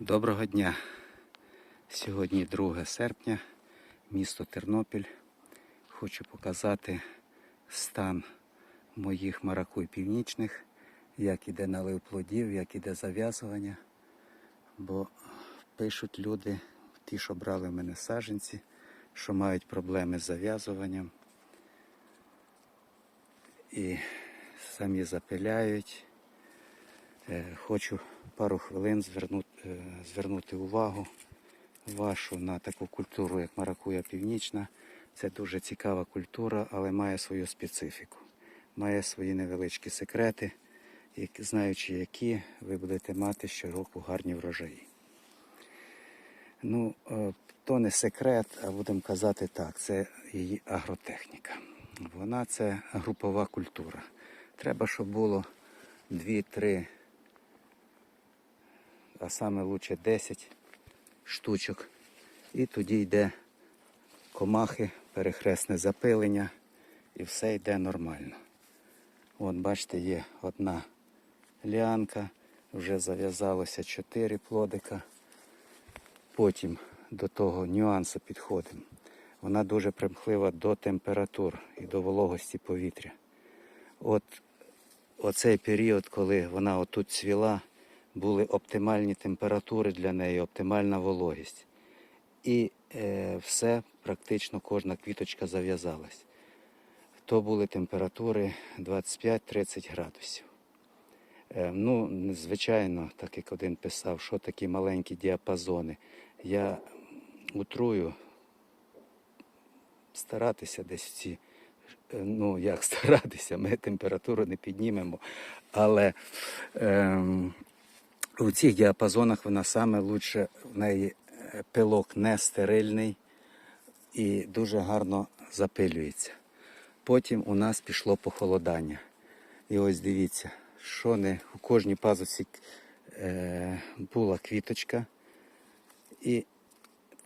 Доброго дня. Сьогодні 2 серпня, місто Тернопіль. Хочу показати стан моїх маракуй північних, як іде налив плодів, як іде зав'язування. Бо пишуть люди, ті, що брали в мене саджанці, що мають проблеми з зав'язуванням. І самі запиляють. Е, Хочу пару хвилин звернути, звернути увагу вашу на таку культуру, як маракуя північна. Це дуже цікава культура, але має свою специфіку. Має свої невеличкі секрети, знаючи які, ви будете мати щороку гарні врожаї. Ну, е, то не секрет, а будемо казати так, це її агротехніка. Вона це групова культура. Треба, щоб було 2-3 а саме лучше 10 штучок. І тоді йде комахи, перехресне запилення і все йде нормально. От бачите, є одна ліанка, вже зав'язалося 4 плодика. Потім до того нюансу підходимо. Вона дуже примхлива до температур і до вологості повітря. От оцей період, коли вона отут цвіла, були оптимальні температури для неї, оптимальна вологість. І е, все, практично кожна квіточка зав'язалась. То були температури 25-30 градусів. Е, ну, звичайно, так як один писав, що такі маленькі діапазони. Я утрую старатися десь ці Е, ну як старатися, ми температуру не піднімемо. Але ем, у цих діапазонах вона саме лучше, в неї е, пилок не стерильний і дуже гарно запилюється. Потім у нас пішло похолодання. І ось дивіться, що не у кожній пазуці е, була квіточка. І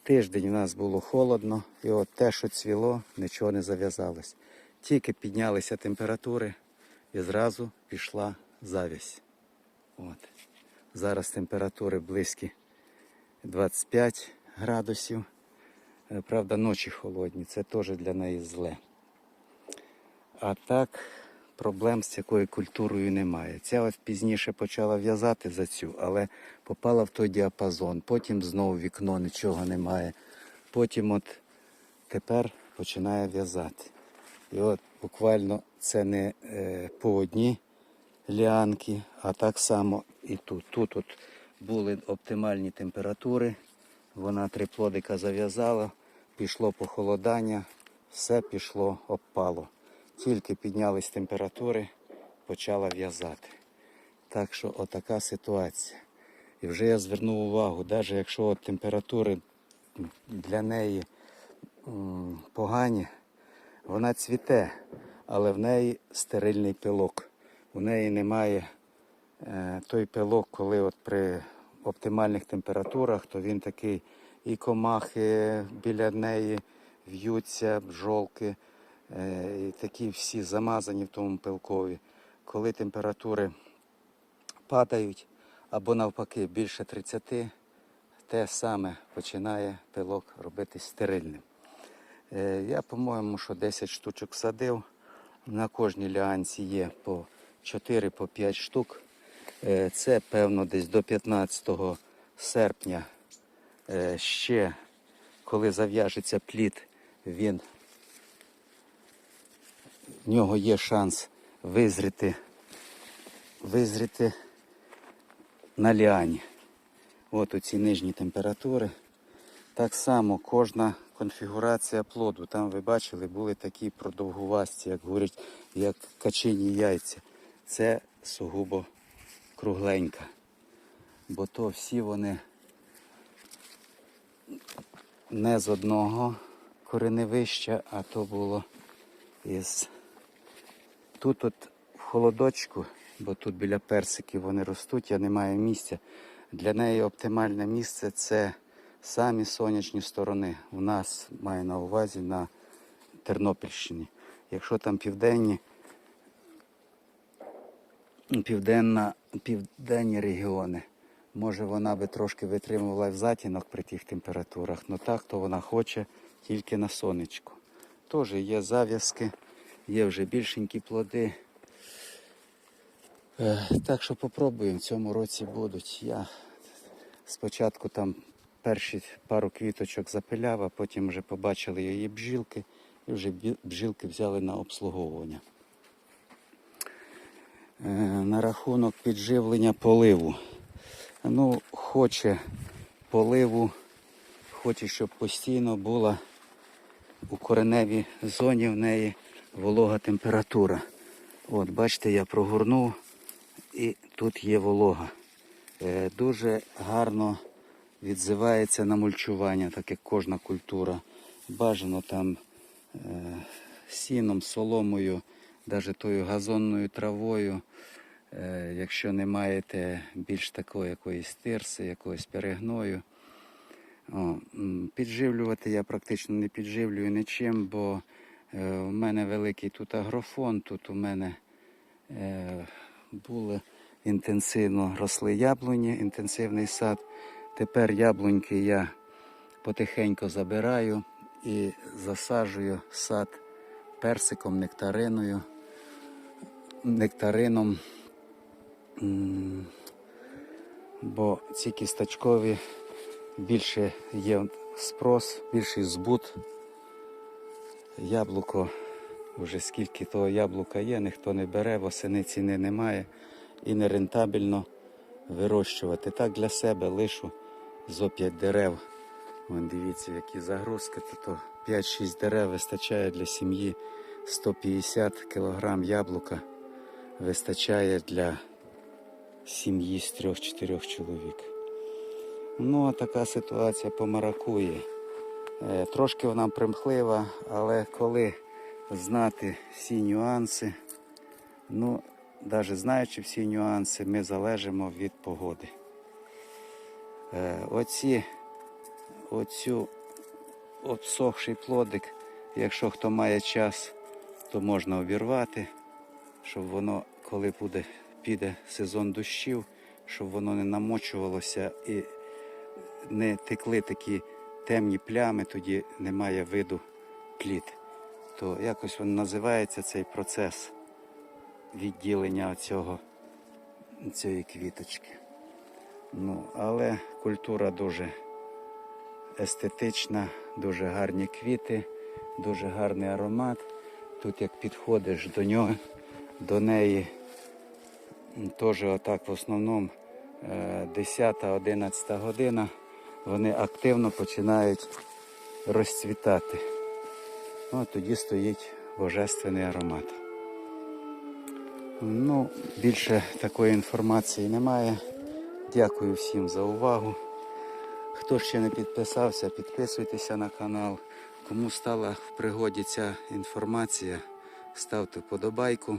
Тиждень у нас було холодно, і от те, що цвіло, нічого не зав'язалось. Тільки піднялися температури і зразу пішла завість. От. Зараз температури близькі 25 градусів. Е, Правда, ночі холодні, це теж для неї зле. А так проблем з якою культурою немає. Ця от пізніше почала в'язати за цю, але попала в той діапазон. Потім знову вікно нічого немає. Потім от тепер починає в'язати. І от буквально це не е, по одній ліанки, а так само і тут. Тут от були оптимальні температури. Вона три плодика зав'язала, пішло похолодання, все пішло, обпало. Тільки піднялись температури, почала в'язати. Так що отака ситуація. І вже я звернув увагу, навіть якщо от температури для неї погані, вона цвіте, але в неї стерильний пилок. У неї немає е, той пилок, коли от при оптимальних температурах, то він такий і комахи біля неї в'ються, бджолки, е, і такі всі замазані в тому пилкові. Коли температури падають або навпаки більше 30, те саме починає пилок робити стерильним. Е, Я, по-моєму, що 10 штучок садив. На кожній ліанці є по 4-5 штук. Е, Це, певно, десь до 15 серпня е, ще, коли зав'яжеться плід, він в нього є шанс визріти, визріти на ліані. От оці нижні температури. Так само кожна конфігурація плоду. Там ви бачили, були такі продовгувасті, як говорять, як качині яйця. Це сугубо кругленька. Бо то всі вони не з одного кореневища, а то було із тут от в холодочку, бо тут біля персиків вони ростуть, а немає місця. Для неї оптимальне місце це самі сонячні сторони. У нас маю на увазі на Тернопільщині. Якщо там південні, південна, південні регіони, Може вона би трошки витримувала в затінок при тих температурах, але так то вона хоче тільки на сонечку. Теж є зав'язки, є вже більшенькі плоди. Е, Так що попробуємо, в цьому році будуть. Я спочатку там перші пару квіточок запиляв, а потім вже побачили її бджілки і вже бджілки взяли на обслуговування. Е, На рахунок підживлення поливу. Ну, хоче поливу, хоче, щоб постійно була у кореневій зоні в неї волога температура. От, бачите, я прогорнув і тут є волога. Е, Дуже гарно відзивається на мульчування, так як кожна культура. Бажано там е, сіном, соломою, навіть тою газонною травою. Е, Якщо не маєте більш такої якоїсь тирси, якогось перегною. О, підживлювати я практично не підживлюю нічим, бо е, у мене великий тут агрофон, тут у мене е, були інтенсивно росли яблуні, інтенсивний сад. Тепер яблуньки я потихеньку забираю і засаджую сад персиком, нектариною, нектарином. Бо ці кісточкові більше є спрос, більший збут. Яблуко, вже скільки того яблука є, ніхто не бере, восени ціни немає і не рентабельно вирощувати. Так для себе лишу зо 5 дерев. Вон дивіться, які загрузки, то 5-6 дерев вистачає для сім'ї 150 кг яблука. Вистачає для сім'ї з 3-4 чоловік. Ну, а така ситуація по маракуї. Е, Трошки вона примхлива, але коли знати всі нюанси, ну, навіть знаючи всі нюанси, ми залежимо від погоди. Е, Оці, оцю обсохший плодик, якщо хто має час, то можна обірвати, щоб воно, коли буде, піде сезон дощів, щоб воно не намочувалося і не текли такі темні плями, тоді немає виду плід. То якось він називається цей процес відділення цього, цієї квіточки. Ну, але культура дуже естетична, дуже гарні квіти, дуже гарний аромат. Тут як підходиш до нього, до неї, теж отак в основному 10-11 година вони активно починають розцвітати. От тоді стоїть божественний аромат. Ну, більше такої інформації немає. Дякую всім за увагу. Хто ще не підписався, підписуйтеся на канал. Кому стала в пригоді ця інформація, ставте вподобайку.